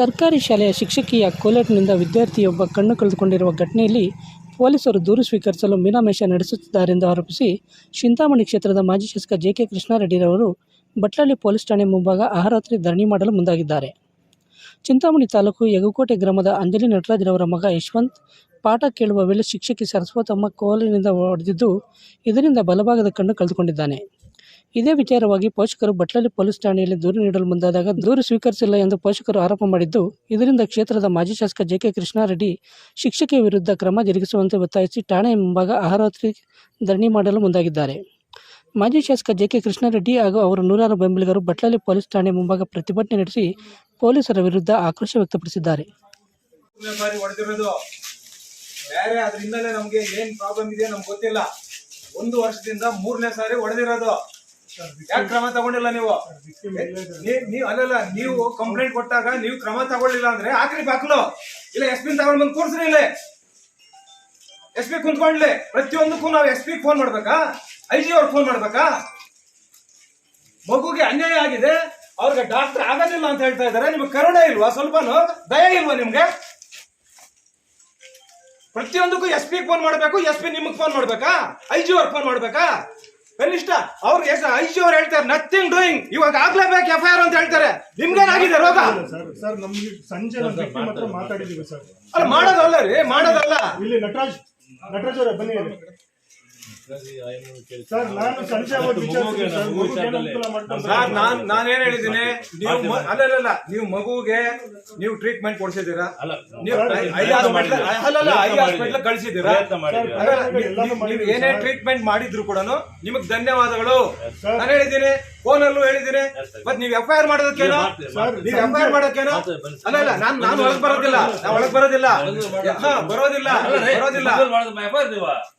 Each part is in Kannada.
ಸರ್ಕಾರಿ ಶಾಲೆಯ ಶಿಕ್ಷಕಿಯ ಕೋಲಟ್ನಿಂದ ವಿದ್ಯಾರ್ಥಿಯೊಬ್ಬ ಕಣ್ಣು ಕಳೆದುಕೊಂಡಿರುವ ಘಟನೆಯಲ್ಲಿ ಪೊಲೀಸರು ದೂರು ಸ್ವೀಕರಿಸಲು ಮೀನಾಮೇಷ ನಡೆಸುತ್ತಿದ್ದಾರೆಂದು ಆರೋಪಿಸಿ ಚಿಂತಾಮಣಿ ಕ್ಷೇತ್ರದ ಮಾಜಿ ಶಾಸಕ ಜೆ ಕೆ ಕೃಷ್ಣಾರೆಡ್ಡಿರವರು ಬಟ್ಲಳ್ಳಿ ಪೊಲೀಸ್ ಠಾಣೆ ಮುಂಭಾಗ ಅಹರಾತ್ರಿ ಧರಣಿ ಮಾಡಲು ಮುಂದಾಗಿದ್ದಾರೆ. ಚಿಂತಾಮಣಿ ತಾಲೂಕು ಯಗುಕೋಟೆ ಗ್ರಾಮದ ಅಂಜಲಿ ನಟರಾಜ್ರವರ ಮಗ ಯಶವಂತ್ ಪಾಠ ಕೇಳುವ ವೇಳೆ ಶಿಕ್ಷಕಿ ಸರಸ್ವತಮ್ಮ ಕೋಲಿನಿಂದ ಹೊಡೆದಿದ್ದು ಇದರಿಂದ ಬಲಭಾಗದ ಕಣ್ಣು ಕಳೆದುಕೊಂಡಿದ್ದಾನೆ. ಇದೇ ವಿಚಾರವಾಗಿ ಪೋಷಕರು ಬಟ್ಲಳ್ಳಿ ಪೊಲೀಸ್ ಠಾಣೆಯಲ್ಲಿ ದೂರು ನೀಡಲು ಮುಂದಾದಾಗ ದೂರು ಸ್ವೀಕರಿಸಿಲ್ಲ ಎಂದು ಪೋಷಕರು ಆರೋಪ ಮಾಡಿದ್ದು, ಇದರಿಂದ ಕ್ಷೇತ್ರದ ಮಾಜಿ ಶಾಸಕ ಜೆ ಕೆ ಕೃಷ್ಣಾರೆಡ್ಡಿ ಶಿಕ್ಷಕಿಯ ವಿರುದ್ಧ ಕ್ರಮ ಜರುಗಿಸುವಂತೆ ಒತ್ತಾಯಿಸಿ ಠಾಣೆ ಮುಂಭಾಗ ಅಹರಾತ್ರಿ ಧರಣಿ ಮಾಡಲು ಮುಂದಾಗಿದ್ದಾರೆ. ಮಾಜಿ ಶಾಸಕ ಜೆ ಕೆ ಕೃಷ್ಣಾರೆಡ್ಡಿ ಹಾಗೂ ಅವರ ನೂರಾರು ಬೆಂಬಲಿಗರು ಬಟ್ಲಳ್ಳಿ ಪೊಲೀಸ್ ಠಾಣೆ ಮುಂಭಾಗ ಪ್ರತಿಭಟನೆ ನಡೆಸಿ ಪೊಲೀಸರ ವಿರುದ್ಧ ಆಕ್ರೋಶ ವ್ಯಕ್ತಪಡಿಸಿದ್ದಾರೆ. ಬೇರೆ ಅದ್ರ ನಮಗೆ ಏನು ಪ್ರಾಬ್ಲಮ್ ಇದೆ ನಮ್ಗೆ ಗೊತ್ತಿಲ್ಲ. ಒಂದು ವರ್ಷದಿಂದ ಮೂರನೇ ಸಾರಿ ಹೊಡೆದಿರೋದು. ಯಾಕೆ ಕ್ರಮ ತಗೊಂಡಿಲ್ಲ ನೀವು? ನೀವು ಅಲ್ಲಲ್ಲ, ನೀವು ಕಂಪ್ಲೇಂಟ್ ಕೊಟ್ಟಾಗ ನೀವು ಕ್ರಮ ತಗೊಳ್ಳಿಲ್ಲ ಅಂದ್ರೆ ಹಾಕ್ರಿ ಬಾಕ್ಲು. ಇಲ್ಲ ಎಸ್ ಪಿ ತಗೊಂಡ್ ಬಂದು ಕೂರ್ಸ್ರಿ ಇಲ್ಲೇ. ಎಸ್ ಪಿ ಕುಂತ್ಕೊಂಡ್ಲಿ. ಪ್ರತಿಯೊಂದಕ್ಕೂ ನಾವು ಎಸ್ ಪಿ ಫೋನ್ ಮಾಡ್ಬೇಕಾ? ಐ ಜಿ ಅವ್ರಿಗೆ ಫೋನ್ ಮಾಡ್ಬೇಕಾ? ಮಗುಗೆ ಅನ್ಯಾಯ ಆಗಿದೆ. ಅವ್ರಿಗೆ ಡಾಕ್ಟರ್ ಆಗೋದಿಲ್ಲ ಅಂತ ಹೇಳ್ತಾ ಇದಾರೆ ನಿಮ್ಗೆ ಕರುಣೆ ಇಲ್ವಾ? ಸ್ವಲ್ಪನು? ದಯ ಇಲ್ವಾ ನಿಮ್ಗೆ? ಪ್ರತಿಯೊಂದಕ್ಕೂ ಎಸ್ ಪಿ ಫೋನ್ ಮಾಡ್ಬೇಕು ಎಸ್ ಪಿ ನಿಮ್ಗೆ ಫೋನ್ ಮಾಡ್ಬೇಕಾ? ಐ ಜಿ ಅವ್ರಿಗೆ ಫೋನ್ ಮಾಡ್ಬೇಕಾ? ಕನಿಷ್ಠ ಅವ್ರು ಐ ಐಶಿ ಅವ್ರು ಹೇಳ್ತಾರೆ ನಥಿಂಗ್ ಡೂಯಿಂಗ್ ಇವಾಗ ಆಗ್ಲೇಬೇಕು ಎಫ್ ಐ ಆರ್ ಅಂತ ಹೇಳ್ತಾರೆ. ನಿಮ್ಗೇನಾಗಿದೆ ರೋಗ? ಸರ್ ಸರ್ ನಮ್ಗೆ ಸಂಜೆ ನಮ್ಮ ವ್ಯಕ್ತಿ ಮಾತ್ರ ಮಾತಾಡಿದೀವಿ ಸರ್. ಅಲ್ಲ ಮಾಡೋದಲ್ಲ ರೀ ಮಾಡೋದಲ್ಲ. ಇಲ್ಲಿ ನಟರಾಜ್ ನಟರಾಜ್ ಅವರೇ ಬನ್ನಿ. ಸರ್ ನಾನು ಸಂಜೆ ಅವತ್ತು ವಿಚಾರಿಸಿದೆ ಸರ್. ಮಗುಗೆ ಏನು ಅನುಕೂಲ ಮಾಡ್ಕೊಂಡು ಸರ್ ನಾನ್ ನಾನೇನ್ ಹೇಳಿದ್ದೀನಿ? ನೀವು ಮ- ಅಲ್ಲ ಅಲ್ಲ, ಅಲ್ಲ. ನೀವು ಮಗುಗೆ ನೀವು ಟ್ರೀಟ್ಮೆಂಟ್ ಕೊಡ್ಸಿದ್ದೀರಾ? ನೀವು ಐ- ಐ ಹಾಸ್ಪಿಟ್ಲ್ ಕಳ್ಸಿದ್ದೀರಾ? ಅಲ್ಲ, ನೀವು- ನೀವು ಏನೇ ಟ್ರೀಟ್ಮೆಂಟ್ ಮಾಡಿದ್ರು ಕೂಡ ನಿಮಗ್ ಧನ್ಯವಾದಗಳು. ನಾನು ಹೇಳಿದ್ದೀನಿ ಫೋನ್ ಅಲ್ಲೂ ಹೇಳಿದ್ದೀನಿ ಮತ್ ನೀವ್ ಎಫ್ ಐ ಆರ್ ಮಾಡೋದಕ್ಕೇನೋ? ನೀವ್ ಎಫ್ ಐ ಆರ್ ಮಾಡೋಕ್ಕೇನೋ ಅಲ್ಲ ಅಲ್ಲ ನಾನ್ ನಾನು ಒಳಗ್ ಬರೋದಿಲ್ಲ. ನಾನು ಒಳಗ್ ಬರೋದಿಲ್ಲ. ಹಾ, ಬರೋದಿಲ್ಲ. ಬರೋದಿಲ್ಲ. ಅಲ್ಲ,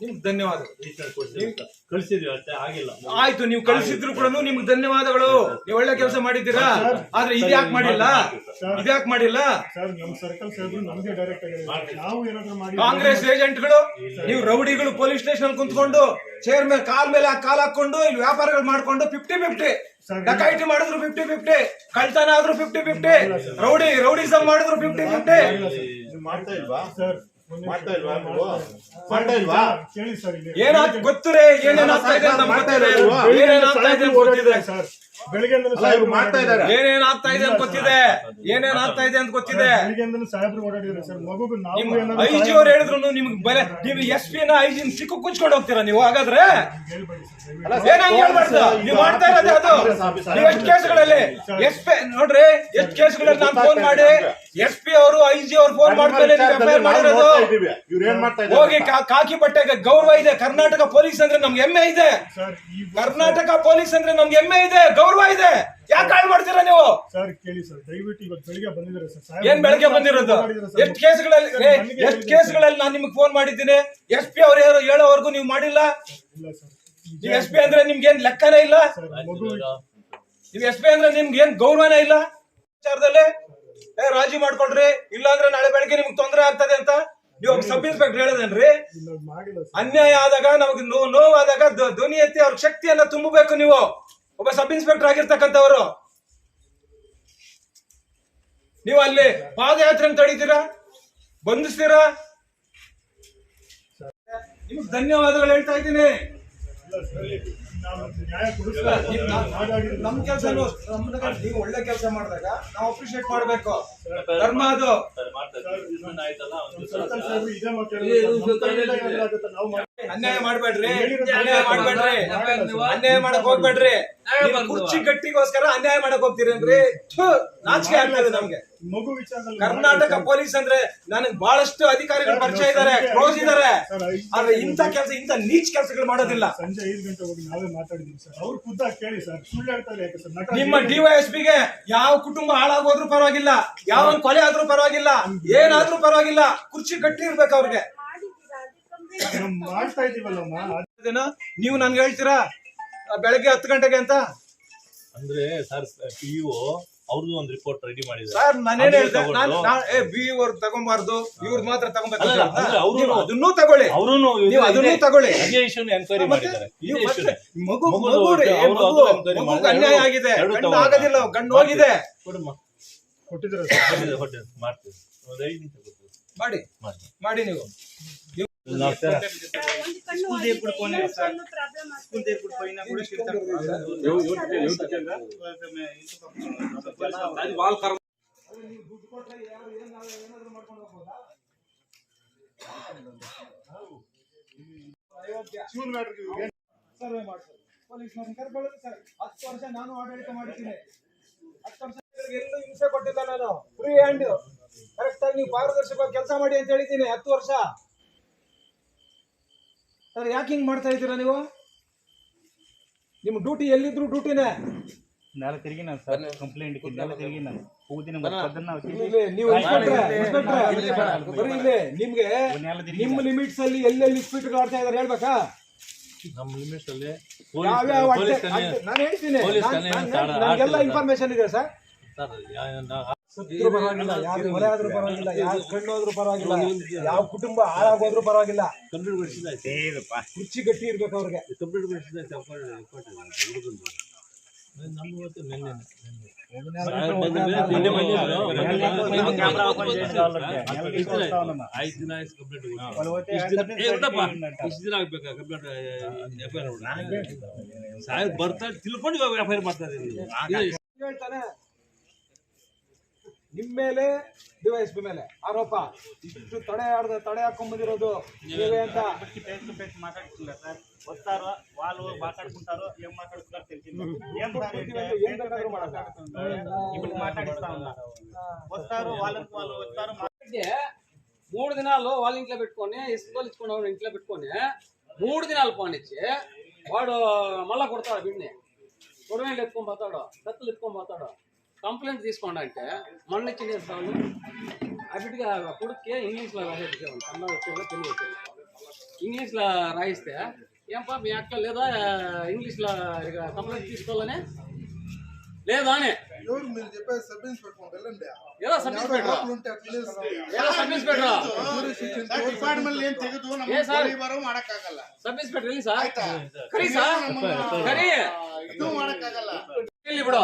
ನಿಮ್ಗೆ ಧನ್ಯವಾದ ಕಳಿಸಿದ್ವಿ ಅಷ್ಟೇ ಆಗಿಲ್ಲ. ಆಯ್ತು ನೀವು ಕಳಿಸಿದ್ರು ಕೂಡ ನಿಮ್ಗೆ ಧನ್ಯವಾದಗಳು. ನೀವು ಒಳ್ಳೆ ಕೆಲಸ ಮಾಡಿದ್ದೀರಾ? ಆದ್ರೆ ಇದ್ಯಾಕ್ ಮಾಡಿಲ್ಲ? ಇದ್ಯಾಕ್ ಮಾಡಿಲ್ಲ? ಕಾಂಗ್ರೆಸ್ ಏಜೆಂಟ್ಗಳು ನೀವು ರೌಡಿಗಳು ಪೊಲೀಸ್ ಸ್ಟೇಷನ್ ಕುಂತ್ಕೊಂಡು ಚೇರ್ ಮೇಲೆ ಕಾಲ್ ಮೇಲೆ ಕಾಲ್ ಹಾಕೊಂಡು ಇಲ್ಲಿ ವ್ಯಾಪಾರಗಳು ಮಾಡ್ಕೊಂಡು ಫಿಫ್ಟಿ ಫಿಫ್ಟಿ ಡಕಾಯಿಟಿ ಮಾಡಿದ್ರು ಫಿಫ್ಟಿ ಫಿಫ್ಟಿ ಕಳ್ತನ ಆದ್ರೂ ಫಿಫ್ಟಿ ಫಿಫ್ಟಿ ರೌಡಿ ರೌಡಿಸಮ್ ಮಾಡಿದ್ರು ಫಿಫ್ಟಿ ಫಿಫ್ಟಿ ಮಾಡ್ತಾ ಇಲ್ವಾ? ಸರ್. ಮಾಡ್ತಾ ಇಲ್ವಾ ನೀವು? ಮಾಡ್ತಾ ಇಲ್ವಾ? ಕೇಳಿ ಸರ್ ಇಲ್ಲಿ ಏನಾಗ್ ಗೊತ್ತಿದೆ ಏನೇನ್ ಆಗ್ತಾ ಇದೆ ಅಂತ ನಮ್ಗೆ ಗೊತ್ತಿದೆ ಏನೇನ್ ಆಗ್ತಾ ಇದೆ ಅಂತ ಗೊತ್ತಿದೆ. ಸರ್? ಬೆಳಿಗ್ಗೆ ಅಲ್ಲ ಇವ್ರು ಮಾಡ್ತಾ ಇದ್ದಾರೆ. ಏನೇನಾಗ್ತಾ ಇದೆ ಅಂತ ಗೊತ್ತಿದೆ. ಏನೇನಾಗ್ತಾ ಇದೆ ಅಂತ ಗೊತ್ತಿದೆ. ಬೆಳಿಗ್ಗೆ ಸಾಹೇಬ್ರು ಓಡಾಡಿದ್ದಾರೆ ಸರ್. ಮಗುಗೂ ನಾವು ನಿಮ್ ಏನಾದ್ರು ಐ ಜಿ ಅವ್ರು ಹೇಳಿದ್ರು ನಿಮ್ಗೆ ಬಲೆ ನೀವು ಎಸ್ ಪಿ ನ ಐ ಜಿ ಸಿಕ್ಕು ಕುಚ್ಕೊಂಡು ಹೋಗ್ತೀರಾ ನೀವು ಹಾಗಾದ್ರೆ? ಹೇಳ್ಬೇಡಿ ಸರ್ ದಯವಿಟ್ಟು. ಏನಾಗಿ ಹೇಳ್ಬಾರ್ದು? ನೀವು ಮಾಡ್ತಾ ಇರೋದೇ ಅದು. ನೀವು ಎಷ್ಟು ಕೇಸ್ಗಳಲ್ಲಿ ಎಸ್ ಪಿ ನೋಡ್ರಿ ಎಷ್ಟು ಕೇಸ್ಗಳಲ್ಲಿ ನಾನು ಫೋನ್ ಮಾಡಿ ಎಸ್ ಪಿ ಅವರು ಐ ಜಿ ಅವ್ರು ಫೋನ್ ಮಾಡ್ತಾರೆ ನೀವು ಎಫ್ ಐ ಮಾಡಿರೋದು. ಇವ್ರು ಏನ್ ಮಾಡ್ತಾ ಹೋಗಿ ಕಾಕಿ ಬಟ್ಟೆಗೆ ಗೌರವ ಇದೆ ಕರ್ನಾಟಕ ಪೊಲೀಸ್ ಅಂದ್ರೆ ನಮ್ಗೆ ಹೆಮ್ಮೆ ಇದೆ. ಸರ್ ಕರ್ನಾಟಕ ಪೊಲೀಸ್ ಅಂದ್ರೆ ನಮ್ಗೆ ಹೆಮ್ಮೆ ಇದೆ ಗೌರವ ಇದೆ. ಯಾಕೆ ಹಾಳು ಮಾಡ್ತೀರಾ ನೀವು? ಸರ್ ಕೇಳಿ ಸರ್ ದಯವಿಟ್ಟು ಇವತ್ತು ಬೆಳಿಗ್ಗೆ ಬಂದಿದ್ದಾರೆ ಸರ್? ಸಾಹೇಬ್ರು ಏನ್ ಬೆಳಗ್ಗೆ ಬಂದಿರೋದು. ಎಷ್ಟು ಕೇಸ್ಗಳಲ್ಲಿ ಎಷ್ಟು ಕೇಸ್ಗಳಲ್ಲಿ ನಾನು ನಿಮ್ಗೆ ಫೋನ್ ಮಾಡಿದ್ದೀನಿ? ಎಸ್ ಪಿ ಅವ್ರು ಯಾರು ಹೇಳೋವರೆಗೂ ನೀವು ಮಾಡಿಲ್ಲ? ಇಲ್ಲ ಸರ್. ನೀವು ಎಸ್ ಪಿ ಅಂದ್ರೆ ನಿಮ್ಗೆ ಏನ್ ಲೆಕ್ಕನೇ ಇಲ್ಲ? ನೀವು ಎಸ್ ಪಿ ಅಂದ್ರೆ ನಿಮ್ಗೆ ಏನ್ ಗೌರವನೇ ಇಲ್ಲ? ವಿಚಾರದಲ್ಲಿ ಏ ರಾಜಿ ಮಾಡ್ಕೊಳ್ರಿ ಇಲ್ಲಾಂದ್ರೆ ನಾಳೆ ಬೆಳಗ್ಗೆ ನಿಮ್ಗೆ ತೊಂದರೆ ಆಗ್ತದೆ ಅಂತ ನೀವು ಸಬ್ ಇನ್ಸ್ಪೆಕ್ಟರ್ ಹೇಳದೇನ್ರಿ? ಅನ್ಯಾಯ ಆದಾಗ ನಮಗೆ ನೋವಾದಾಗ ಧ್ವ- ಧ್ವನಿ ಎತ್ತಿ ಅವ್ರ ಶಕ್ತಿಯನ್ನ ತುಂಬಬೇಕು ನೀವು. ಒಬ್ಬ ಸಬ್ ಇನ್ಸ್ಪೆಕ್ಟರ್ ಆಗಿರ್ತಕ್ಕಂಥವ್ರು. ನೀವು ಅಲ್ಲಿ ಪಾದಯಾತ್ರೆ ತಡೀತೀರಾ? ಬಂಧಿಸ್ತೀರಾ? ನಿಮ್ಗೆ ಧನ್ಯವಾದಗಳು ಹೇಳ್ತಾ ಇದ್ದೀನಿ. ನಮ್ ಕೆಲಸ ನೀವು ಒಳ್ಳೆ ಕೆಲಸ ಮಾಡಿದಾಗ ನಾವು ಅಪ್ರಿಶಿಯೇಟ್ ಮಾಡ್ಬೇಕು. ಧರ್ಮ ಅದು. ಅನ್ಯಾಯ ಮಾಡ್ಬೇಡ್ರಿ. ಅನ್ಯಾಯ ಮಾಡ್ಬೇಡ್ರಿ. ಅನ್ಯಾಯ ಮಾಡಕ್ ಹೋಗ್ಬೇಡ್ರಿ. ಕುರ್ಚಿ ಗಟ್ಟಿಗೋಸ್ಕರ ಅನ್ಯಾಯ ಮಾಡಕ್ ಹೋಗ್ತೀರಿ ಅಂದ್ರೆ ನಾಚಿಕೆ ಆಗ್ತದೆ ನಮ್ಗೆ. ಮಗು ವಿಚಾರದಲ್ಲಿ ಕರ್ನಾಟಕ ಪೊಲೀಸ್ ಅಂದ್ರೆ ನನಗೆ ಬಹಳಷ್ಟು ಅಧಿಕಾರಿಗಳು ಪರಿಚಯ ಇದಾರೆ ಕ್ಲೋಸ್ ಇದಾರೆ. ಆದ್ರೆ ಇಂಥ ಕೆಲಸ ಇಂಥ ನೀಚ್ ಕೆಲಸಗಳು ಮಾಡೋದಿಲ್ಲ. ಸಂಜೆ ಐದು ಗಂಟೆ ಹೋಗಿ ನಾವೇ ಮಾತಾಡಿದೀವಿ ಸರ್. ಅವ್ರು ಖುದ್ದ ಕೇಳಿ ಸರ್. ಸುಳ್ಳು ಹೇಳ್ತಾರೆ ಯಾಕೆ ಸರ್? ನಟ ನಿಮ್ಮ ಡಿವೈಎಸ್ಪಿಗೆ ಯಾವ ಕುಟುಂಬ ಹಾಳಾಗೋದ್ರೂ ಪರವಾಗಿಲ್ಲ ಯಾವ ಕೊಲೆ ಆದ್ರೂ ಪರವಾಗಿಲ್ಲ ಏನಾದ್ರೂ ಪರವಾಗಿಲ್ಲ ಕುರ್ಚಿ ಗಟ್ಟಿ ಇರ್ಬೇಕು ಅವ್ರಿಗೆ. ನಾವು ಮಾಡ್ತಾ ಇದೀವಲ್ಲಮ್ಮ ನೀವು ನನ್ಗೆ ಹೇಳ್ತೀರಾ? ಬೆಳಗ್ಗೆ ಹತ್ತು ಗಂಟೆಗೆ ಅಂತ? ಅಂದ್ರೆ ಸರ್ ಪಿ ಯು ಅವ್ರದ್ದು ಒಂದು ರಿಪೋರ್ಟ್ ರೆಡಿ ಮಾಡಿದ್ದಾರೆ. ಸರ್ ನಾನೇನ್ ಹೇಳ್ದೆ? ನಾನ್ ಏ ಬಿ ಅವ್ರು ತಗೊಂಬಾರ್ದು ಇವ್ರದ್ ಮಾತ್ರ ತಗೊಂಬೇಕು ಅಲ್ಲ, ಅಂತ ಅಂದ್ರೆ ಅವ್ರು- ನೀವು ಅದನ್ನೂ ತಗೊಳ್ಳಿ. ನೀವು ಅದನ್ನೂ ತಗೊಳ್ಳಿ. ಅದೇ ಇಶ್ಯೂನ ಎನ್ಕ್ವೈರಿ ಮತ್ತೆ ಮಾಡಿದ್ದಾರೆ. ನೀವು ಮತ್ತೆ issue ನೇ. ಮಗು ಮಗುದು ಮಗು ರೀ, ಅವ್ರು ಮಗು? ಅದು enquiry ಮಗುಗೆ ಮಾಡಿದ್ದಾರೆ. ಅನ್ಯಾಯ ಆಗಿದೆ. ಎರಡು ಗಂಡು ತಗೊಂಡು. ಆಗೋದಿಲ್ಲ ಗಂಡು ಹೋಗಿದೆ. ಕೊಡಮ್ಮ. ಕೊಟ್ಟಿದ್ದಾರೆ ಸರ್? ಕೊಟ್ಟಿದೆ, ಕೊಟ್ಟಿದೆ, ಮಾಡ್ತೀವಿ. ಒಂದು ಐದು ನಿಮಿಷ ಕೊಡ್ತೀವಿ. ಮಾಡಿ. ಮಾಡಿ. ಮಾಡಿ ನೀವು. ನಾವು ಸರ್ವೆ ಮಾಡ್ತಾರೆ ಪೊಲೀಸ್ನವ್ರನ್ನ ಕರ್ಕೊಳ್ಳೋದು ಸರ್ ಹತ್ತು ವರ್ಷ ನಾನು ಆಡಳಿತ ಮಾಡಿದ್ದೀನಿ ಹತ್ತು ವರ್ಷ ಎಲ್ಲೂ ಹಿಂಸೆ ಕೊಟ್ಟಿಲ್ಲ ನಾನು ಫ್ರೀ ಹ್ಯಾಂಡ್ ಕರೆಕ್ಟ್ ಆಗಿ ನೀವು ಪಾರದರ್ಶಕವಾಗಿ ಕೆಲಸ ಮಾಡಿ ಅಂತ ಹೇಳಿದ್ದೀನಿ ಹತ್ತು ವರ್ಷ ಸರ್ ಯಾಕೆ ಹಿಂಗ್ ಮಾಡ್ತಾ ಇದ್ದೀರಾ ನೀವು? ನಿಮ್ಮ ಡ್ಯೂಟಿ ಎಲ್ಲಿದ್ರು ಡ್ಯೂಟಿನೇ ನೆಲ ತಿರುಗಿ ನಾನು ಸರ್ ಕಂಪ್ಲೇಂಟ್ ನೆಲ ತಿರುಗಿ ನಾನು ಊದಿನ ಮಕ್ಕಳನ್ನ ಇಲ್ಲಿ ನೀವು ಬರೀ ಇಲ್ಲಿ ನಿಮ್ಗೆ ನಿಮ್ಮ ಲಿಮಿಟ್ಸ್ ಅಲ್ಲಿ ಎಲ್ಲೆಲ್ಲಿ ಇನ್ಸ್ಪೆಕ್ಟರ್ ಆಡ್ತಾ ಇದ್ದಾರೆ ಹೇಳ್ಬೇಕಾ? ನಮ್ಮ ಲಿಮಿಟ್ಸ್ ಅಲ್ಲಿ ಯಾವ್ಯಾವ ನಾನು ಹೇಳ್ತೀನಿ. ನನಗೆಲ್ಲ ಇನ್ಫಾರ್ಮೇಶನ್ ಇದೆ ಸರ್ ಪರವಾಗಿಲ್ಲ ಯಾವ ಕುಟುಂಬ ಹಾಳಾಗೋದ್ರೂ ಪರವಾಗಿಲ್ಲ. ಕಂಪ್ಲೀಟ್ ಕುರ್ಚಿ ಗಟ್ಟಿ ಇರ್ಬೇಕು ಅವ್ರಿಗೆ. ಕಂಪ್ಲೀಟ್ ದಿನ ಕಂಪ್ಲೀಟ್ ದಿನ ಬರ್ತಾರೆ ತಿಳ್ಕೊಂಡು ಎಫ್ ಐ ಆರ್ ಮಾಡ್ತಾರೆ ನೀವು. ಇದು ಹೇಳ್ತಾನೆ ನಿಮ್ ಮೇಲೆ ಡಿವೈಎಸ್ಪಿ ಮೇಲೆ ಆರೋಪ ಇಷ್ಟು ತಡೆ ಆಡ್ದ ತಡೆ ಹಾಕೊಂಡ್ ಬಂದಿರೋದು ನೀವೇ ಅಂತ ಫೇಸ್ ಟು ಫೇಸ್ ಮಾತಾಡ್ತಿಲ್ಲ ಸರ್ ವಸ್ತಾರೋ ವಾಲು ಮಾತಾಡ್ಕೊಂತಾರೋ ಏನ್ ಮಾತಾಡ್ತಾರೆ ತಿಳಿಸಿಲ್ಲ ಏನ್ ಸರ್ ಕೂತ್ಕೊಂಡು ಏನ್ ಬೇಕಾದ್ರೂ ಮಾಡಲ್ಲ. ఇప్పుడు మాట్లాడిస్తా ఉన్నా వస్తారు వాళ్ళకి వాళ్ళు వస్తారు ಗೆ మూడు దినాలు వాళ్ళ ఇంట్లో పెట్టుకొని ఇసుకలు ఇచ్చుకున్న ఇంట్లో పెట్టుకొని మూడు దినాలు పోనిచ్చి వాడు మళ్ళా కొడతాడు బిడ్ని కొడవేళ్ళు ఎత్తుకొని పోతాడు కత్తులు ఎత్తుకొని పోతాడు కంప్లైంట్ తీసుకోండి అంటే మొన్న ఇచ్చిన వాళ్ళు ఆ బిడ్డగా కొడుక్కి ఇంగ్లీష్లో రాసేది కన్నడ వచ్చేది తెలుగు వచ్చేది ఇంగ్లీష్లో రాయిస్తే ఏం పాప మీ అక్క లేదా ఇంగ్లీష్లో కంప్లైంట్ తీసుకోవాలని లేదా అని ఎవరు మీరు చెప్పేది సబ్ ఇన్స్పెక్టర్ వెళ్ళండి ఏదో సబ్ ఇన్స్పెక్టర్ లోపల ఉంటే అట్లీస్ట్ ఏదో సబ్ ఇన్స్పెక్టర్ ಡಿಪಾರ್ಟ್ಮೆಂಟ್ ಏನ್ ತೆಗೆದು ಏ ಸರ್? ಬರೋ ಮಾಡಕ್ಕಾಗಲ್ಲ ಸಬ್ ಇನ್ಸ್ಪೆಕ್ಟರ್ ಎಲ್ಲಿ ಸರ್ ಕರಿ ಸರ್ ಕರಿ ಇದು ಮಾಡಕ್ಕಾಗಲ್ಲ ಇಲ್ಲಿ ಬಿಡು